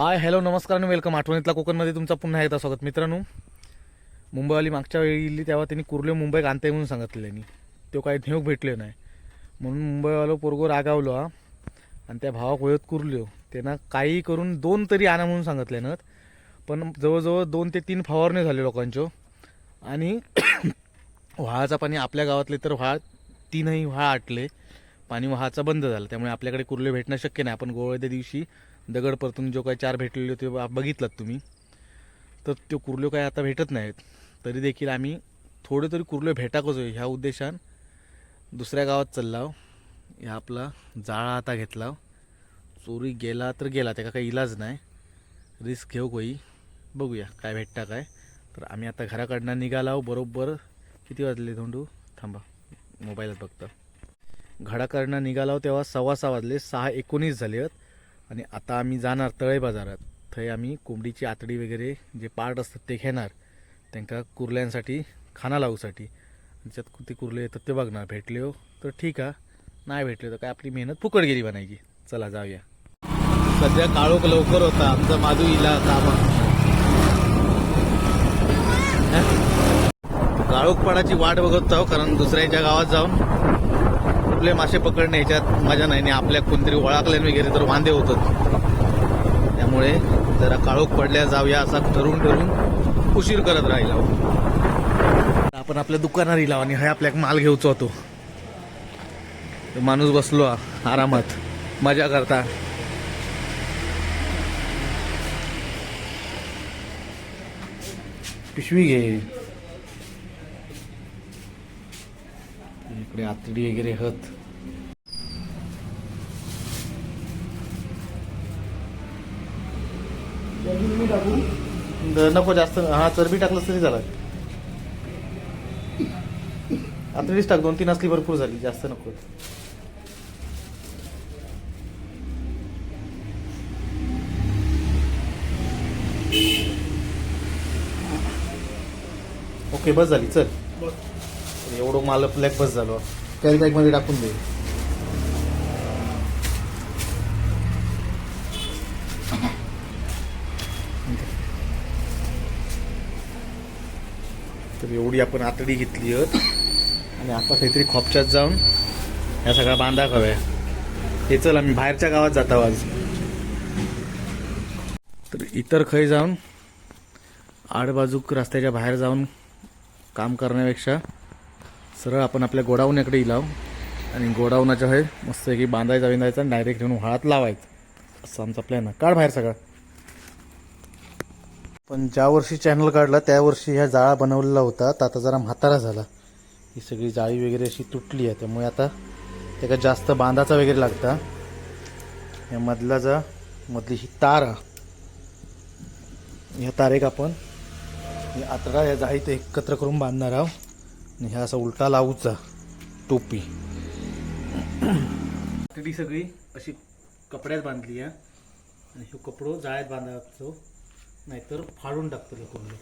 Hi hello नमस्कार आणि welcome आठवणीतला कोकणमध्ये तुमचा पुन्हा एकदा स्वागत. मित्रांनो मुंबईवाली मागच्या वेळी इली तेव्हा त्यांनी कुर्ले मुंबईत आणते म्हणून सांगितलं त्यांनी तो काही नेऊक भेटले नाही. म्हणून मुंबईवालो पोरगो रागावलो हा. आणि त्या भावाक वळत कुरल्यो. त्यांना काही करून दोन तरी आणा म्हणून सांगितले ना पण जवळजवळ दोन ते तीन फवारणी झाले लोकांच्यो. आणि व्हाळाचा पाणी आपल्या गावातले तर व्हाळ तीनही व्हाळ आटले. पाणी व्हायचा बंद झालं. त्यामुळे आपल्याकडे कुर्ले भेटणं शक्य नाही. आपण गोवळ्या दिवशी दगड परतून जो काही चार भेटलेले ते बघितलात तुम्ही. तर ते कुर्ल्यो काही आता भेटत नाहीत. तरी देखील आम्ही थोडे तरी कुर्ले भेटाकच होईल ह्या उद्देशान दुसऱ्या गावात चाललाव. ह्या आपला जाळा आता घेतला चोरी गेला तर गेला त्याका काही इलाज नाही. रिस्क घेऊ कोई. बघूया काय भेटता काय. तर आम्ही आता घराकडनं निघालाव. बरोबर किती वाजले धोंडू? थांबा मोबाईलात बघता. घराकडनं निघालाव तेव्हा सव्वा सहा वाजले. सहा एकोणीस झाले आहेत आणि आता आम्ही जाणार तळे बाजारात. थंय आम्ही कोंबडीची आतडी वगैरे जे पार्ट असतात ते घेणार. त्यांका कुर्ल्यांसाठी खाना लावूसाठी त्याच्यात ते कुर्ले येतात ते बघणार. भेटले हो तर ठीक आहे नाही भेटले तर काय आपली मेहनत फुकट गेली बनायची. चला जाऊया. सध्या काळोख लवकर होता. आमचा माधू इला कामा काळोखपणाची वाट बघत आहो कारण दुसऱ्याच्या गावात जाऊन. कुठले मासे पकडणे याच्यात मजा नाही. आणि आपल्या कोणतरी ओळखल्याने वगैरे तर वांदे होतात. त्यामुळे जरा काळोख पडल्या जाऊया असा ठरवून ठरवून उशीर करत राहिला हो. आपण आपल्या दुकानावर येला आणि हा आपल्याक माल घेऊचो होतो. माणूस बसलो आरामात मजा करता. पिशवी घे. इकडे आतडी वगैरे हत. नको जास्त हा चरबी टाकलं तरी झाला. आतडीच टाक दोन तीन असली भरपूर झाली जास्त नको. ओके बस झाली चल. एवढं माल ब्लॅक बस झालो. कॅरी बॅगमध्ये टाकून दे. तर एवढी आपण आतडी घेतली आहेत आणि आता काहीतरी खोपच्यात जाऊन या सगळ्या बांधा हव्या हे चल आम्ही बाहेरच्या गावात जात आज. तर इतर खय जाऊन आडबाजूक रस्त्याच्या बाहेर जाऊन काम करण्यापेक्षा सरळ आपण आपल्या गोडाऊनकडे इलाव. आणि गोडाऊनाच्या आहे मस्त की बांधायचा बिंधायचा डायरेक्ट घेऊन व्हाळात लावायचं. असं आमचा प्लॅन आहे. काढ बाहेर सगळं. पण ज्या वर्षी चॅनल काढला त्या वर्षी ह्या जाळा बनवलेला होता. तर आता जरा म्हातारा झाला. ही सगळी जाळी वगैरे अशी तुटली आहे. त्यामुळे आता त्याला जास्त बांधाचा वगैरे लागता. या मधला जा मधली ही तार. ह्या तारेक आपण आतडा या जाळीत एकत्र करून बांधणार आहोत. आणि ह्या असा उलटा लावूचा टोपी. ती सगळी अशी कपड्यात बांधली आहे. आणि ह्यो कपडो जाळ्यात बांधायचो नाहीतर फाडून टाकतो कोणी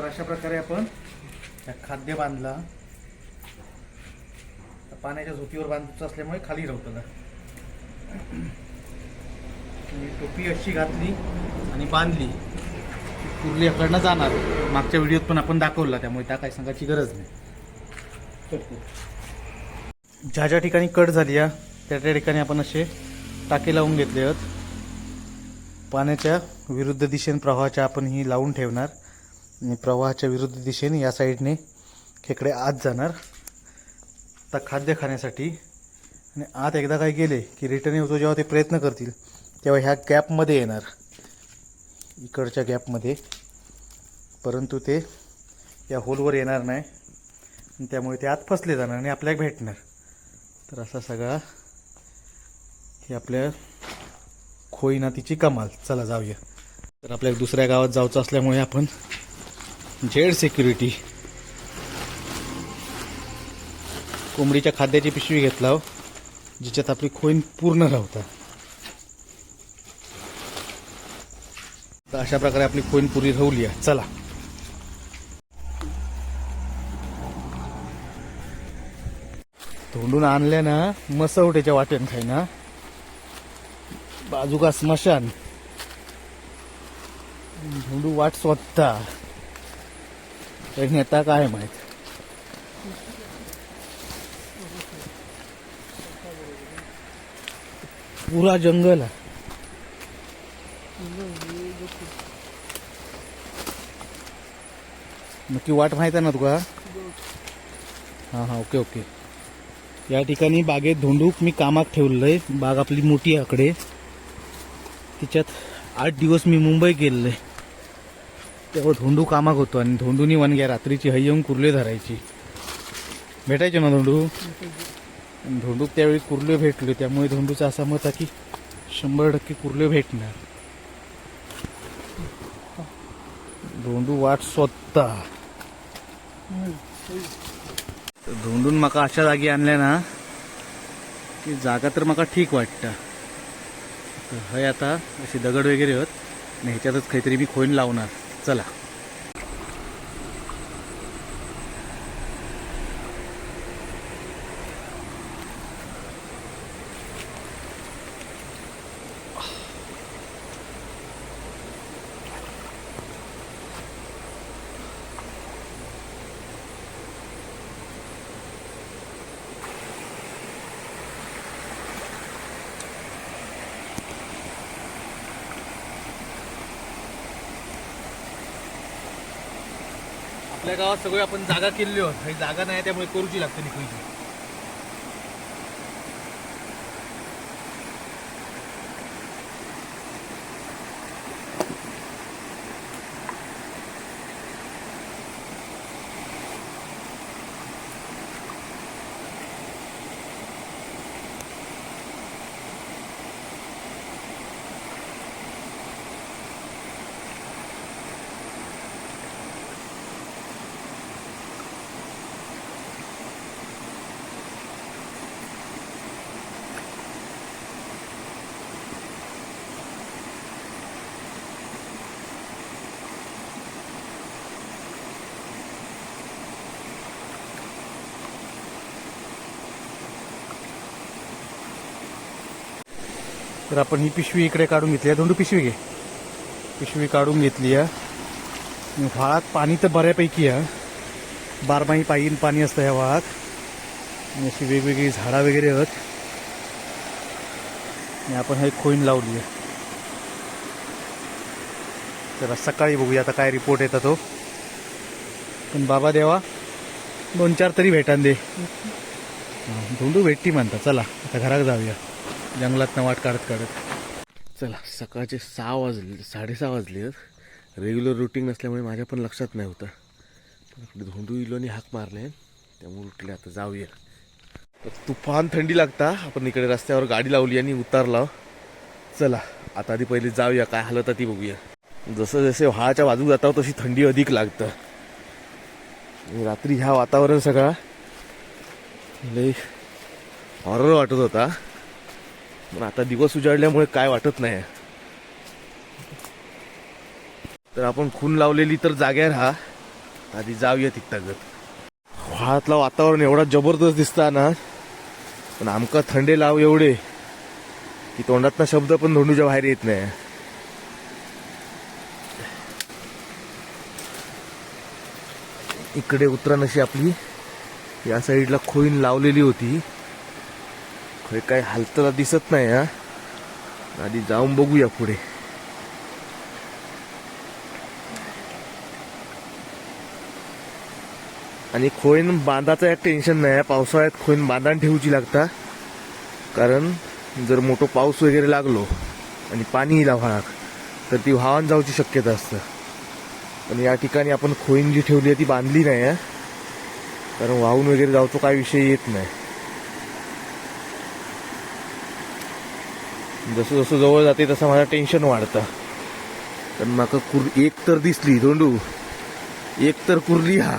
तर अशा प्रकारे आपण खाद्य बांधला. पाण्याच्या झोपीवर बांधायचं असल्यामुळे खाली आणि टोपी अशी घातली आणि बांधली कुर्ली याकडनं जाणार. मागच्या व्हिडिओत पण आपण दाखवला त्यामुळे त्या काही सांगायची गरज नाही. ज्या ज्या ठिकाणी कट झाली या त्या त्या ठिकाणी आपण असे टाके लावून घेतले आहेत पाण्याच्या विरुद्ध दिशेने प्रवाहाच्या आपण ही लावून ठेवणार. आणि प्रवाहाच्या विरुद्ध दिशेने या साईडने खेकडे आत जाणार. आता खाद्य खाण्यासाठी. आणि आत एकदा काय गेले की रिटर्न येतो जेव्हा ते प्रयत्न करतील तेव्हा ह्या गॅपमध्ये येणार. इकडच्या गॅपमध्ये परंतु ते या होलवर येणार नाही. आणि त्यामुळे ते आत फसले जाणार आणि आपल्याला भेटणार. तर असा सगळा हे आपल्या खोईनातीची कमाल. चला जाऊया. तर आपल्याला दुसऱ्या गावात जायचं असल्यामुळे आपण झेड सिक्युरिटी. कोंबडीच्या खाद्याची पिशवी घेतला हो जिच्यात आपली खोईन पूर्ण राहतात. तर अशा प्रकारे आपली खोईन पुरी राहूली आहे. चला. तोंडून आणल्या ना मसवटेच्या वाटेन खाय ना. बाजूका स्मशान. धोंडू वाट स्वतः. तर नेता काय माहीत? पुरा जंगल आहे. नक्की वाट माहीत आहे ना तुका? हां हां ओके ओके. या ठिकाणी बागेत धोंडूक मी कामाक ठेवलंय. बाग आपली मोठी आकडे. तिच्यात आठ दिवस मी मुंबई गेलेले तेव्हा धोंडू कामाक होतो आणि धोंडूनी वनग्या रात्रीची हय येऊन कुर्ले धरायची. भेटायचे ना धोंडू? आणि धोंडूक त्यावेळी कुर्ले भेटले त्यामुळे धोंडूचं असा मत आहे की शंभर टक्के कुर्ले भेटणार. धोंडू वाट स्वतः. तर धोंडून माका अशा जागी आणल्या ना की जागा तर माका ठीक वाटतं. तर हय आता अशी दगड वगैरे होत आणि ह्याच्यातच काहीतरी मी खोईन लावणार. चला आपल्या गावात सगळे आपण जागा केलेली आहोत. काही जागा नाही त्यामुळे करूची लागते निघूची तर आपण ही पिशवी इकडे काढून घेतली आहे. दोंडू पिशवी घे. पिशवी काढून घेतली आहे. आणि व्हाळात पाणी तर बऱ्यापैकी आहे. बारमाही पायीन पाणी असतं ह्या व्हाळात. आणि अशी वेगवेगळी झाडं वगैरे आहेत. आणि आपण हे खोईन लावली आहे. तर सकाळी बघूया आता काय रिपोर्ट येतात तो. पण बाबा देवा दोन चार तरी भेटान दे. धोंडू भेटती म्हणता चला आता घरात जाऊया. जंगलात वाट काढत काढत. चला सकाळचे सहा वाजले साडेसहा वाजले रेग्युलर रुटीन नसल्यामुळे माझ्या पण लक्षात नाही होतं. पण इकडे धोंडू इलोनी हाक मारले. त्यामुळे उठले आता जाऊया. तर तुफान थंडी लागता. आपण इकडे रस्त्यावर गाडी लावली आणि उतारला. चला आता आधी पहिले जाऊया काय हालत आहे ती बघूया. जसं जसे व्हाळाच्या बाजू जाता हो, तशी थंडी अधिक लागतं. आणि रात्री ह्या वातावरण सगळा लई हॉरर वाटत होता. पण आता दिवस उजाडल्यामुळे काय वाटत नाही. तर आपण खून लावलेली तर जाग्यावर हा आधी जाऊया तिथतागत व्हाळातलं वातावरण एवढा जबरदस्त दिसता ना. पण आमका थंडे लाव एवढे की तोंडातला शब्द पण धोंडूच्या बाहेर येत नाही. इकडे उतरण अशी आपली या साईडला खोईन लावलेली होती. हे काय हालताना दिसत नाही हा? आधी जाऊन बघूया पुढे. आणि खोईन बांधाचं एक टेन्शन नाही पावसाळ्यात खोईन बांधान ठेवूची लागता. कारण जर मोठं पाऊस वगैरे लागलो आणि पाणी येईल व्हाळाक तर ती वाहन जाऊची शक्यता असतं. पण या ठिकाणी आपण खोईन जी ठेवली आहे ती बांधली नाही आहे कारण वाहून वगैरे जाऊचो काय विषय येत नाही. जसं जसं जवळ जाते तसं माझं टेन्शन वाढतं. पण माका कुर एक तर दिसली दोंडू. एक तर कुर्ली हा.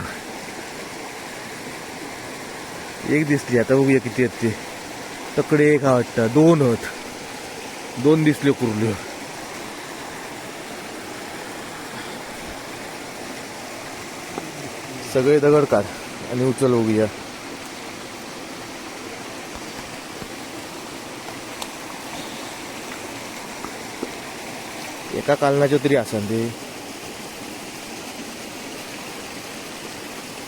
एक दिसली आता बघूया किती आहेत ते. तकडे एक हा वाटतं दोन होत दोन दिसले कुर्ले. सगळे दगड काढ आणि उचल बघूया. एका कालनाच्यो तरी असन ते.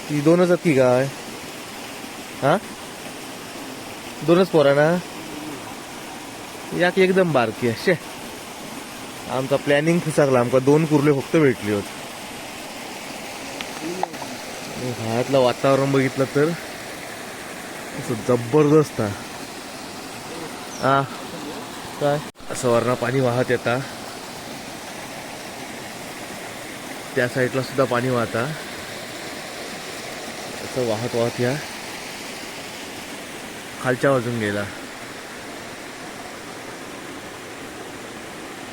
ती दोनच आहेत की काय? हा? दोनच पोरां ना याक एकदम बारकी अशे आमचा प्लॅनिंग फुसाकला आमका दोन कुर्ले फक्त भेटली होत. घरातलं वातावरण बघितलं तर जबरदस्त हा काय? असं वरना पाणी वाहत येता. त्या साईडला सुद्धा पाणी वाहता. असं वाहत वाहत या. खालच्या बाजून गेला.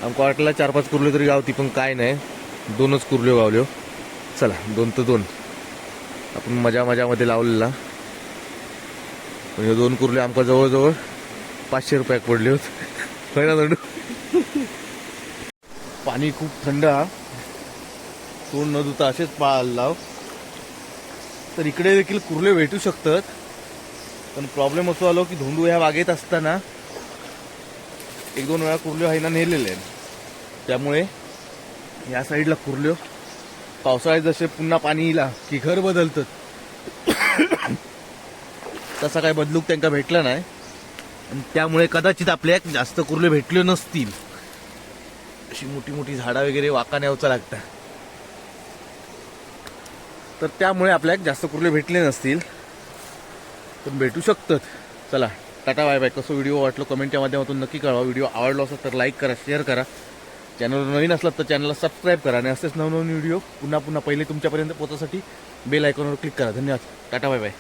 आमका वाटलं चार पाच कुर्ले तरी गावती पण काय नाही. दोनच कुर्ल्यो गावल्यो चला दोन तर दोन. आपण मजा मजामध्ये लावलेला. पण हे दोन कुर्ले आमका जवळजवळ पाचशे रुपयाक पडले होते. ना पाणी खूप थंड हा. तोंड न धुता असेच पाळायला लाव. तर इकडे देखील कुर्ले भेटू शकतात. पण प्रॉब्लेम असो आलो की धोंडू ह्या बागेत असताना एक दोन वेळा कुर्ल्यो हायना नेलेले आहेत. त्यामुळे या साईडला कुर्ल्यो पावसाळ्यात जसे पुन्हा पाणी येईल की घर बदलतात तसा काय बदलूक त्यांना भेटला नाही. आणि त्यामुळे कदाचित आपल्या जास्त कुर्ले भेटले नसतील. अशी मोठी मोठी झाडं वगैरे वाका न्यावचा लागतात. तर त्यामुळे आपल्याला जास्त कुर्ले भेटले नसतील. पण भेटू शकतात. चला टाटा बाय बाय. कसं व्हिडिओ वाटलो कमेंटच्या माध्यमातून नक्की कळवा. व्हिडिओ आवडला असेल तर लाईक करा शेअर करा. चॅनलवर नवीन असलात तर चॅनलला सबस्क्राईब करा. आणि असेच नवनवीन व्हिडिओ पुन्हा पुन्हा पहिले तुमच्यापर्यंत पोहोचण्यासाठी बेल आयकॉनवर क्लिक करा. धन्यवाद. Tata bye bye.